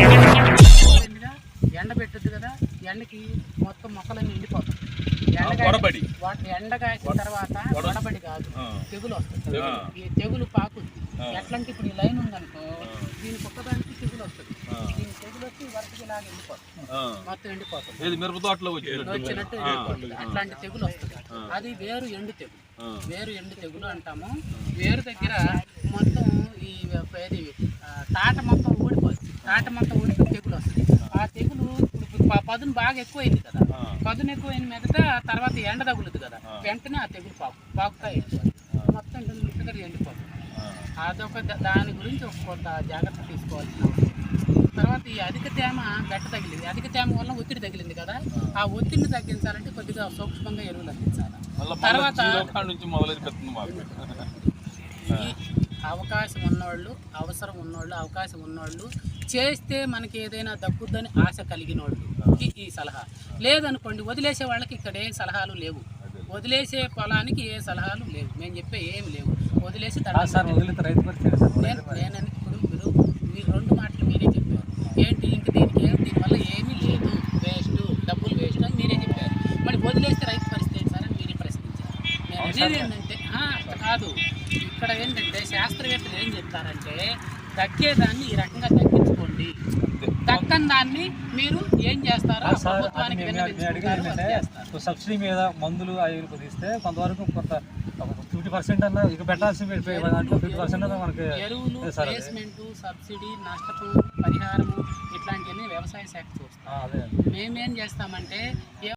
ఎండుగా ఎండ పెట్టుద్ది కదా ఎండకి మొత్తం మొక్కలన్నీ ఎండిపోతాయి ఎండగా వడబడి. వాటి ఎండ కాసిన తర్వాత వడబడి కాదు. తెగులు వస్తుంది. ఈ తెగులు పాకుద్ది ఆ. ఎట్లా అంటే ఇప్పుడు ఈ లైన్ ఉందనుకో దీని కుక్కదానికి తెగులు వస్తుంది ఆ. దీని తెగులు వచ్చి వరుసకి ఇలాగ ఎండిపోతుంది. మొత్తం ఎండిపోతుంది మిరప తోటలో వచ్చినట్టు అట్లాంటి తెగులు వస్తుంది. అది వేరు ఎండు తెగులు. వేరు ఎండు తెగులు అంటాము వేరు దగ్గర మొత్తం ఈ ఆ, తాట మొత్తం ఊడిపోతుంది తాట మొత్తం ఊడిపోయి తెగులు వస్తుంది ఆ తెగులు పదును బాగా ఎక్కువైంది కదా. పదును ఎక్కువైన మీదట తర్వాత ఎండ తగులుతుంది కదా. వెంటనే ఆ తెగులు పాకు పాకుతా మొత్తం. అదొక దాని గురించి ఒక కొంత జాగ్రత్త తీసుకోవాల్సిన. తర్వాత ఈ అధిక తేమ గట్ట తగిలింది. అధిక తేమ వల్ల ఒత్తిడి తగిలింది కదా. ఆ ఒత్తిడిని తగ్గించాలంటే కొద్దిగా సూక్ష్మంగా ఎరువులు అందించాలి తర్వాత- అవకాశం ఉన్నోళ్ళు అవసరం ఉన్నోళ్ళు అవకాశం ఉన్నోళ్ళు చేస్తే మనకి ఏదైనా దక్కుద్దని ఆశ కలిగిన వాళ్ళు ఈ సలహా. లేదనుకోండి వదిలేసే వాళ్ళకి ఇక్కడ ఏ సలహాలు లేవు. వదిలేసే పొలానికి ఏ సలహాలు లేవు. మేము చెప్పే ఏం లేవు. వదిలేసి నేను నేను ఇప్పుడు మీరు మీరు రెండు మాటలు మీరే చెప్పారు. ఏంటి ఇంక దీనికి ఏం దీనివల్ల ఏమీ లేదు. వేస్ట్ డబ్బులు వేస్ట్ అని మీరే చెప్పారు. మరి వదిలేస్తే రైతు పరిస్థితి సార్ మీరే ప్రశ్నించారు. నేను అనేది ఏంటంటే కాదు. ఇక్కడ ఏంటంటే శాస్త్రవేత్తలు ఏం చెప్తారంటే దక్కేదాన్ని ఈ రకంగా తగ్గించుకోండి. దాన్ని మీరు ఏం చేస్తారో ప్రభుత్వానికి సబ్సిడీ మీద మందులు అవి కుదిస్తే కొంతవరకు కొంత ఫిఫ్టీ పర్సెంట్ అన్న ఇక పెట్టాల్సి ఫిఫ్టీ పర్సెంట్ అన్న మనకి ఎరువులు. ప్లేస్మెంట్ సబ్సిడీ నష్టపు పరిహారము ఇట్లాంటివన్నీ వ్యవసాయ శాఖ చూస్తాం. మేమేం చేస్తామంటే